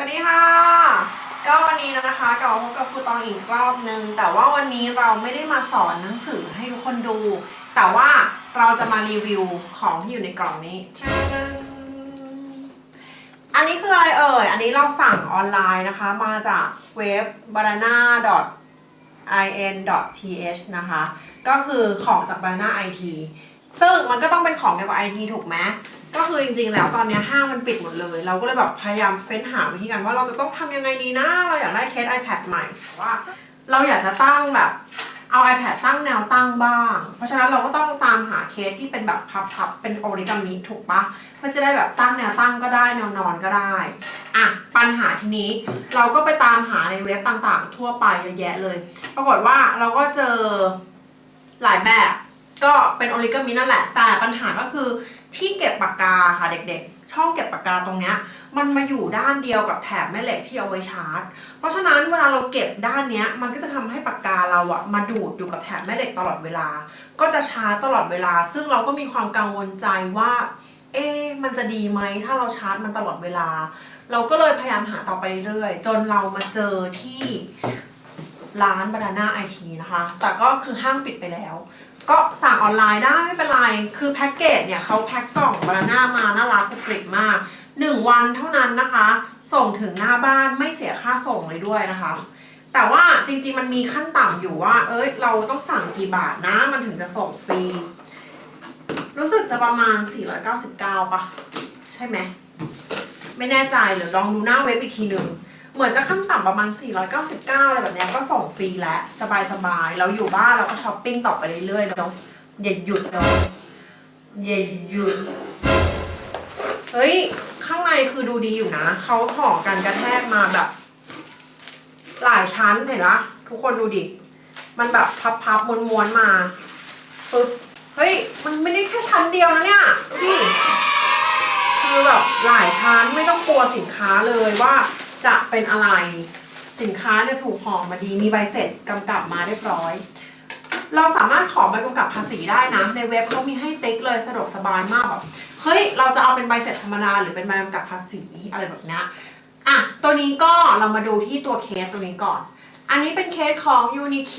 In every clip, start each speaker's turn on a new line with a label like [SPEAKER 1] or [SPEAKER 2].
[SPEAKER 1] วัสดีค่ะ ก็วันนี้นะคะกลับมาพบกับครูตองอีกรอบนึง แต่ว่าวันนี้เราไม่ได้มาสอนหนังสือให้ทุกคนดู แต่ว่าเราจะมารีวิวของที่อยู่ในกล่องนี้ชาดันอันนี้คืออะไรเอ่ย อันนี้เราสั่งออนไลน์นะคะ มาจากเว็บ banana in.th นะคะ ก็คือของจาก banana it ซึ่งมันก็ต้องเป็นของเกี่ยวกับ IT ถูกไหม ก็คือจริงๆแล้วตอนเนี้ยห้างมันปิดหมดเลย เราก็เลยแบบพยายามเฟ้นหาวิธีการว่าเราจะต้องทำยังไงดีนะ เราอยากได้เคส iPad ใหม่ว่า เราอยากจะตั้งแบบเอา iPad ตั้งแนวตั้งบ้าง เพราะฉะนั้นเราก็ต้องตามหาเคสที่เป็นแบบพับๆเป็นโอริกามิถูกปะเพื่อจะได้แบบตั้งแนวตั้งก็ได้แนวนอนก็ได้อะปัญหาทีนี้เราก็ไปตามหาในเว็บต่างๆ ทั่วไปเยอะแยะเลย ปรากฏว่าเราก็เจอหลายแบบ ก็เป็นโอริกามินั่นแหละ แต่ปัญหาก็คือ ที่เก็บปากกาค่ะเด็กๆ ช่องเก็บปากกาตรงเนี้ยมันมาอยู่ด้านเดียวกับแถบแม่เหล็กที่เอาไว้ชาร์จ เพราะฉะนั้นเวลาเราเก็บด้านเนี้ยมันก็จะทำให้ปากกาเราอะมาดูดอยู่กับแถบแม่เหล็กตลอดเวลา ก็จะชาร์จตลอดเวลา ซึ่งเราก็มีความกังวลใจว่า เอ๊มันจะดีไหมถ้าเราชาร์จมันตลอดเวลา เราก็เลยพยายามหาต่อไปเรื่อยจนเรามาเจอที่ ร้าน Banana IT นะคะ แต่ก็คือห้างปิดไปแล้ว ก็สั่งออนไลน์ได้ไม่เป็นไร คือแพ็กเกจเนี่ยเขาแพ็กกล่องบานาน่ามาน่ารักกรุบกริบมาก 1 วันเท่านั้นนะคะ ส่งถึงหน้าบ้านไม่เสียค่าส่งเลยด้วยนะคะ แต่ว่าจริงๆมันมีขั้นต่ำอยู่ว่า เอ้ยเราต้องสั่งกี่บาทนะ มันถึงจะส่งฟรี รู้สึกจะประมาณ 499ปะใช่ไหม ไม่แน่ใจเดี๋ยลองดูหน้าเว็บอีกทีหนึ่ง เหมือนจะขั้นต่ำประมาณ 499อะไรแบบนี้ก็ส่งฟรีแล้วสบายๆ เราอยู่บ้านเราก็ช้อปปิ้งต่อไปเรื่อยๆเนาะอย่าหยุดเนาะอย่าหยุด เฮ้ย ข้างในคือดูดีอยู่นะ เขาห่อกันกระแทกมาแบบ หลายชั้นเห็นปะทุกคนดูดิ มันแบบพับๆม้วนๆมาปึ๊บเฮ้ย มันไม่ได้แค่ชั้นเดียวนะเนี่ยดูดิคือแบบหลายชั้นไม่ต้องกลัวสินค้าเลยว่า จะเป็นอะไร สินค้าเนี่ยถูกห่อมาดีมีใบเสร็จกำกับมาเรียบร้อย เราสามารถขอใบกำกับภาษีได้นะ ในเว็บเขามีให้ติ๊กเลยสะดวกสบายมากแบบเฮ้ยเราจะเอาเป็นใบเสร็จธรรมดาหรือเป็นใบกำกับภาษีอะไรแบบนี้อะตัวนี้ก็เรามาดูที่ตัวเคสตัวนี้ก่อน อันนี้เป็นเคสของ UniQ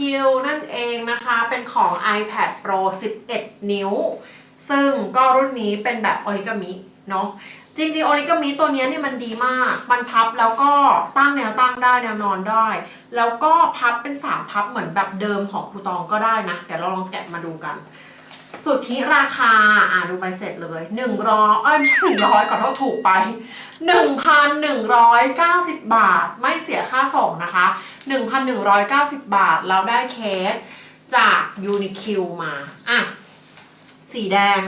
[SPEAKER 1] นั่นเองนะคะ เป็นของ iPad Pro 11 นิ้ว ซึ่งก็รุ่นนี้เป็นแบบ o อ i ก a มิเนาะ จริงๆ o อ i ก a มิตัวนี้เนี่ยมันดีมาก มันพับแล้วก็ตั้งแนวตั้งได้แนวนอนได้ แล้วก็พับเป็น3พับเหมือนแบบเดิมของครูตองก็ได้นะ เดี๋ยวเราลองแกะมาดูกัน สุดทธิราคา อ่าดูใบเสร็จเลย1ร้อยเอ้ยไม่ใช่หนึ่งร้อยขอโทษถูกไป 1,190 บาท ไม่เสียค่าส่งนะคะ 1,190 บาทเราได้เคสจาก UniQ มา อะ สีแดง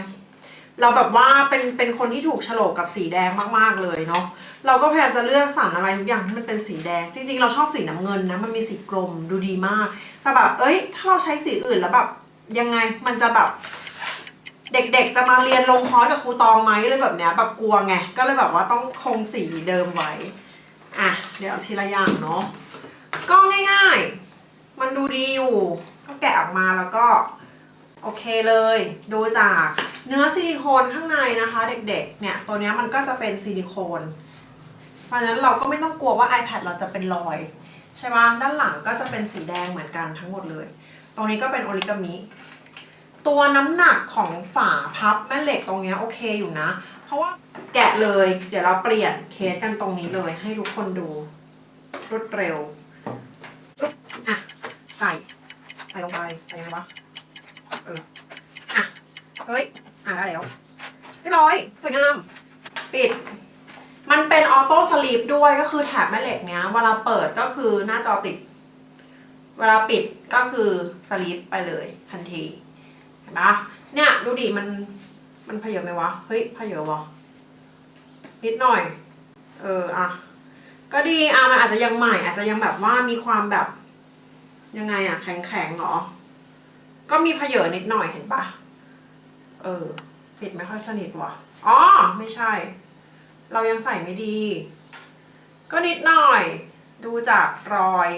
[SPEAKER 1] เราแบบว่าเป็นเป็นคนที่ถูกโฉลกกับสีแดงมากๆเลยเนาะเราก็พยายามจะเลือกสรรอะไรทุกอย่างที่มันเป็นสีแดง จริง ๆ เราชอบสีน้ำเงินนะมันมีสีกลมดูดีมาก แต่แบบเอ้ย ถ้าเราใช้สีอื่นแล้วแบบยังไงมันจะแบบ เด็กๆจะมาเรียนลงคอร์สกับครูตองไหมอะไรแบบเนี้ยแบบกลัวไงก็เลยแบบว่าต้องคงสีเดิมไว้อะเดี๋ยวทีละอย่างเนาะก็ง่าย ๆ มันดูดีอยู่ ก็แกะออกมาแล้วก็ โอเคเลย ดูจากเนื้อซิลิโคนข้างในนะคะ เด็กๆ เนี่ย ตัวนี้มันก็จะเป็นซิลิโคน เพราะฉะนั้นเราก็ไม่ต้องกลัวว่า iPad เราจะเป็นรอย ใช่ปะด้านหลังก็จะเป็นสีแดงเหมือนกันทั้งหมดเลย ตรงนี้ก็เป็นโอริกามิ ตัวน้ำหนักของฝาพับแม่เหล็กตรงเนี้ยโอเคอยู่นะ เพราะว่าแกะเลย เดี๋ยวเราเปลี่ยนเคสกันตรงนี้เลย ให้ทุกคนดูรวดเร็วอึ๊บอะใส่ใส่ลงไปใส่ยังไงวะ เออ อะ เฮ้ย อะได้แล้วเรียบร้อย สวยงาม ปิด มันเป็นออโต้สลีปด้วยก็คือแถบแม่เหล็กเนี้ย เวลาเปิดก็คือหน้าจอติด เวลาปิดก็คือสลีปไปเลยทันที เห็นปะเนี่ย ดูดิ มัน มันเพเยอะไหมวะ เฮ้ยเพเยอะวะ นิดหน่อย เออ อะ ก็ดี อะ มันอาจจะยังใหม่ อาจจะยังแบบว่ามีความแบบ ยังไงอะ แข็งแข็งเหรอ ก็มีเพเยอนิดหน่อยเห็นปะเออ ปิดไม่ค่อยสนิทว่ะอ๋อไม่ใช่ เรายังใส่ไม่ดี ก็นิดหน่อย ดูจากรอย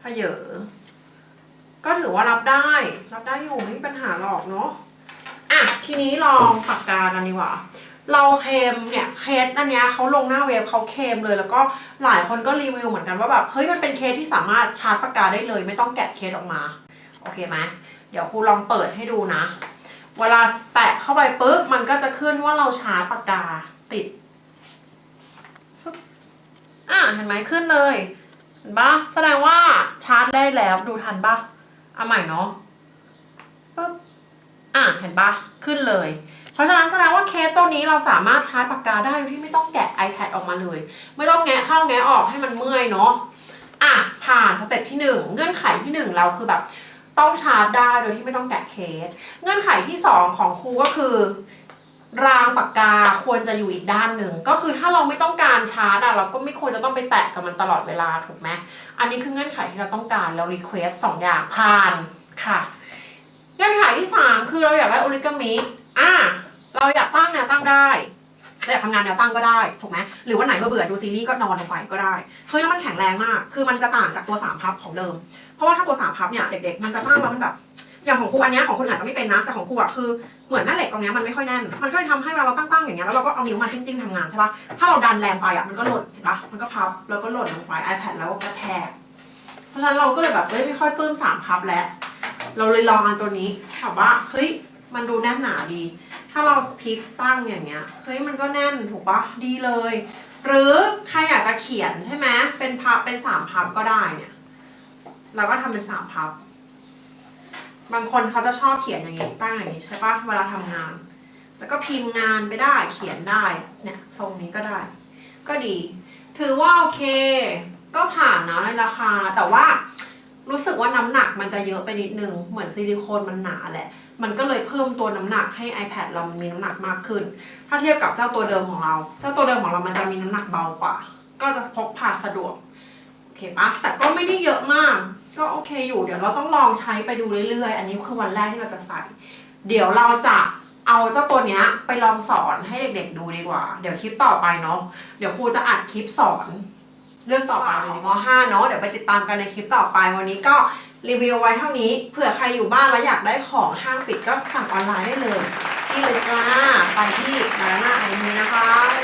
[SPEAKER 1] เพเยอก็ถือว่ารับได้ รับได้อยู่ไม่มีปัญหาหรอกเนาะอะทีนี้ลองปากกากันดีกว่าเราเคมเนี่ยเคสอันเนี้ยเขาลงหน้าเว็บเขาเคมเลย แล้วก็หลายคนก็รีวิวเหมือนกันว่าแบบเฮ้ยมันเป็นเคสที่สามารถชาร์จปากกาได้เลย ไม่ต้องแกะเคสออกมา โอเคไหม ดี๋ยวครูลองเปิดให้ดูนะ เวลาแตะเข้าไปปุ๊บมันก็จะขึ้นว่าเราชาร์จปากกาติดอะเห็นไหมขึ้นเลยเห็นปะแสดงว่าชาร์จได้แล้วดูทันปะเอาใหม่เนาะปุ๊บอะเห็นปะขึ้นเลยเพราะฉะนั้นแสดงว่าเคสตัวนี้เราสามารถชาร์จปากกาได้โดยที่ไม่ต้องแกะ iPad ออกมาเลย ไม่ต้องแงะเข้าแงะออกให้มันเมื่อยเนาะอะผ่านสเต็ปที่หนึ่งเงื่อนไขที่หนึ่งเราคือแบบ ต้องชาร์จได้โดยที่ไม่ต้องแกะเคส เงื่อนไขที่สองของครูก็คือ รางปากกาควรจะอยู่อีกด้านหนึ่ง ก็คือถ้าเราไม่ต้องการชาร์จอะเราก็ไม่ควรจะต้องไปแตะกับมันตลอดเวลาถูกไหมอันนี้คือเงื่อนไขที่เราต้องการเรารีเควสสองอย่างผ่านค่ะ เงื่อนไขที่สามคือเราอยากได้โอริกามิอะเราอยากตั้งแนวตั้งได้ เราอยากทำงานแนวตั้งก็ได้ถูกไหมหรือวันไหนเบื่อดูซีรีส์ก็นอนลงไปก็ได้เฮ้ยแล้วมันแข็งแรงมาก คือมันจะต่างจากตัวสามพับของเดิม เพราะว่าถ้าตัวสามพับเนี่ยเด็กๆ มันจะตั้งแล้วมันแบบอย่างของครูอันเนี้ยของคนอื่นอาจจะไม่เป็นนะแต่ของครูอะคือเหมือนแม่เหล็กตรงเนี้ยมันไม่ค่อยแน่น มันก็เลยทำให้เวลาเราตั้งๆอย่างเงี้ยแล้วเราก็เอานิ้วมาจิ้มๆทำงานใช่ปะถ้าเราดันแรงไปอะมันก็หล่นเห็นปะมันก็พับแล้วก็หล่นลงไป iPad แล้วก็กระแทกเพราะฉะนั้นเราก็เลยแบบเอ้ยไม่ค่อยปลื้มสามพับแล้ว เราเลยลองอันตัวนี้ถามว่าเฮ้ยมันดูแน่นหนาดี ถ้าเราพลิกตั้งอย่างเงี้ยเฮ้ยมันก็แน่นถูกปะดีเลย หรือใครอยากจะเขียนใช่ไหมเป็นพับเป็นสามพับก็ได้เนี่ยเราก็ทำเป็นสามพับ บางคนเขาจะชอบเขียนอย่างนี้ตั้งอย่างนี้ใช่ปะเวลาทำงาน แล้วก็พิมพ์งานไปได้เขียนได้เนี่ยทรงนี้ก็ได้ ก็ดี ถือว่าโอเค ก็ผ่านนะในราคาแต่ว่า รู้สึกว่าน้ำหนักมันจะเยอะไปนิดนึง เหมือนซิลิโคนมันหนาแหละ มันก็เลยเพิ่มตัวน้ำหนักให้ iPad เรามันมีน้ำหนักมากขึ้น ถ้าเทียบกับเจ้าตัวเดิมของเรา เจ้าตัวเดิมของเรามันจะมีน้ำหนักเบากว่า ก็จะพกพาสะดวก โอเคปะแต่ก็ไม่ได้เยอะมาก ก็โอเคอยู่ เดี๋ยวเราต้องลองใช้ไปดูเรื่อยๆ อันนี้คือวันแรกที่เราจะใส่ เดี๋ยวเราจะเอาเจ้าตัวเนี้ยไปลองสอนให้เด็กๆดูดีกว่า เดี๋ยวคลิปต่อไปเนาะ เดี๋ยวครูจะอัดคลิปสอน เรื่องต่อไปของม .5 เนาะเดี๋ยวไปติดตามกันในคลิปต่อไปวันนี้ก็รีวิวไว้เท่านี้เผื่อใครอยู่บ้านแล้วอยากได้ของห้างปิดก็สั่งออนไลน์ได้เลยนี่เลยจ้าไปที่มาราน่าไอมีนะคะ